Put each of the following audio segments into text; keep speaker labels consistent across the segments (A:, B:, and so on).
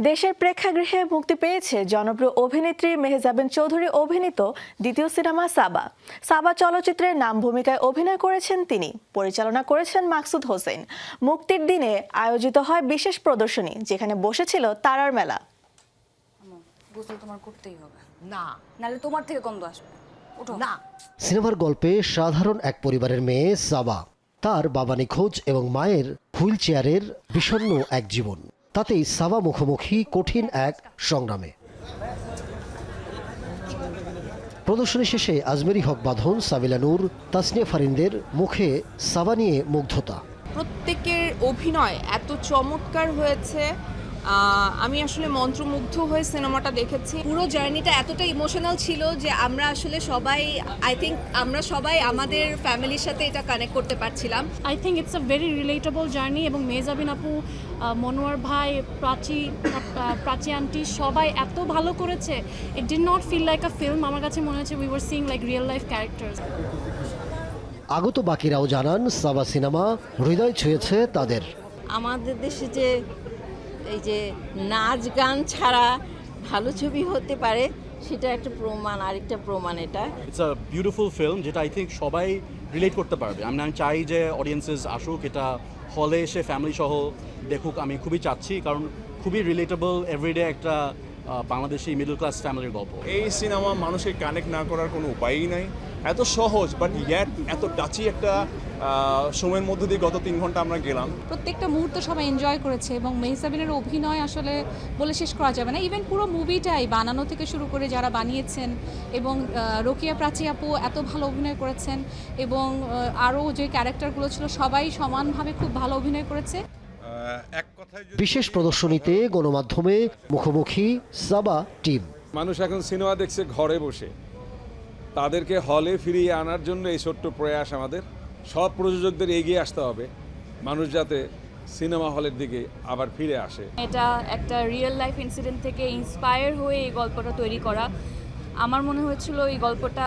A: দেশের প্রেক্ষাগৃহে মুক্তি পেয়েছে জনপ্রিয় অভিনেত্রী মেহজাবিন চৌধুরী অভিনীত দ্বিতীয় সিনেমা সাবা। সাবা চলচ্চিত্রের নাম ভূমিকায় অভিনয় করেছেন তিনি। পরিচালনা করেছেন মাকসুদ হোসেন। মুক্তির দিনে আয়োজিত হয় বিশেষ প্রদর্শনী যেখানে বসেছিল তারার মেলা।
B: গোসল তোমার করতেই হবে।
C: না।
B: নাহলে তোমার থেকে গন্ধ আসবে।
C: না।
D: সিনেমার গল্পে সাধারণ এক পরিবারের মেয়ে সাবা। তার বাবা নিখোঁজ এবং মায়ের হুইল চেয়ারের বিষণ্ণ এক জীবন। তাতেই সাবা মুখোমুখি কঠিন এক সংগ্রামে। প্রদর্শনী শেষে আজমেরি হক বাঁধন, সাবিলা নূর, তাসনিয়া ফারিনদের মুখে সাবা নিয়ে মুগ্ধতা।
E: প্রত্যেকের অভিনয় এত চমৎকার হয়েছে। আমি আসলে মন্ত্রমুগ্ধ হয়ে সিনেমাটা দেখেছি।
F: পুরো জার্নিটা এতটা ইমোশনাল ছিল যে আমরা আসলে সবাই আই থিঙ্ক আমরা সবাই আমাদের ফ্যামিলির সাথে এটা কানেক্ট করতে পারছিলাম।
G: I think it's a very relatable journey এবং মেজাবিন আপু মনোয়ার ভাই প্রাচী প্রাচী আন্টি সবাই এত ভালো করেছে। It did not feel like a film আমার কাছে মনে হচ্ছে we were seeing like real life characters
D: আগত বাকিরাও জানান সাবা সিনেমা হৃদয় ছুঁয়েছে তাদের।
H: আমাদের দেশে যে এই যে নাচ গান ছাড়া ভালো ছবি হতে পারে সেটা একটা প্রমাণ আরেকটা প্রমাণ এটা।
I: ইটস আ বিউটিফুল ফিল্ম যেটা আই থিঙ্ক সবাই রিলেট করতে পারবে। আমি আমি চাই যে অডিয়েন্সেস আসুক এটা হলে এসে ফ্যামিলি সহ দেখুক আমি খুবই চাচ্ছি কারণ খুবই রিলেটেবল এভরিডে একটা বাংলাদেশি মিডল ক্লাস ফ্যামিলির গল্প।
J: এই সিনেমা মানুষকে কানেক্ট না করার কোনো উপায়ই নাই। এত সহজ বাট ইয়াট এত টাচি একটা সময়ের মধ্যে দিয়ে গত তিন ঘণ্টা আমরা গেলাম।
K: প্রত্যেকটা মুহূর্ত সবাই এনজয় করেছে এবং মেহসাবিনের অভিনয় আসলে বলে শেষ করা যাবে না। ইভেন পুরো মুভিটাই বানানো থেকে শুরু করে যারা বানিয়েছেন এবং রোকিয়া প্রাচী আপু এত ভালো অভিনয় করেছেন এবং আরও যে ক্যারেক্টারগুলো ছিল সবাই সমানভাবে খুব ভালো অভিনয় করেছে।
J: এক কথায়
D: বিশেষ প্রদর্শনীতে গণমাধ্যমে মুখোমুখি সাবা টিম।
J: মানুষ এখন সিনেমা দেখছে ঘরে বসে। তাদেরকে হলে ফিরিয়ে আনার জন্য এই ছোট্ট প্রয়াস আমাদের। সব প্রযোজকদের এগিয়ে আসতে হবে। মানুষ যাতে সিনেমা হলের দিকে আবার ফিরে আসে।
B: এটা একটা রিয়েল লাইফ ইনসিডেন্ট থেকে ইন্সপায়ার হয়ে এই গল্পটা তৈরি করা। আমার মনে হয়েছিল এই গল্পটা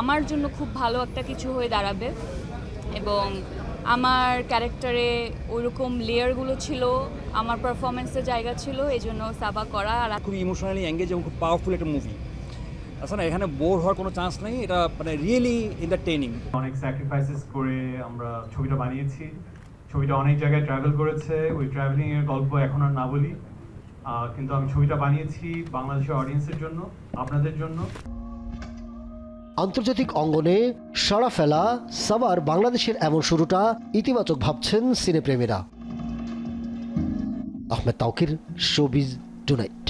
B: আমার জন্য খুব ভালো একটা কিছু হয়ে দাঁড়াবে এবং আমার ক্যারেক্টারে ওইরকম লেয়ারগুলো ছিল আমার পারফরমেন্সের জায়গা ছিল এই জন্য সাবা করা আর
L: খুব ইমোশনালি এঙ্গেজ এবং খুব পাওয়ারফুল একটা মুভি আসলে এখানে বোর হওয়ার কোনো চান্স নেই এটা মানে রিয়েলি এন্টারটেইনিং
M: অনেক স্যাক্রিফাইসেস করে আমরা ছবিটা বানিয়েছি। ছবিটা অনেক জায়গায় ট্রাভেল করেছে। ওই ট্রাভেলিং এর গল্প এখন আর না বলি। কিন্তু আমি ছবিটা বানিয়েছি বাংলাদেশের অডিয়েন্সের জন্য আপনাদের জন্য।
D: আন্তর্জাতিক অঙ্গনে সাড়া ফেলা সাবার বাংলাদেশের এমন শুরুটা ইতিবাচক ভাবছেন সিনেপ্রেমীরা। Ahmed Taukir showbiz tonight.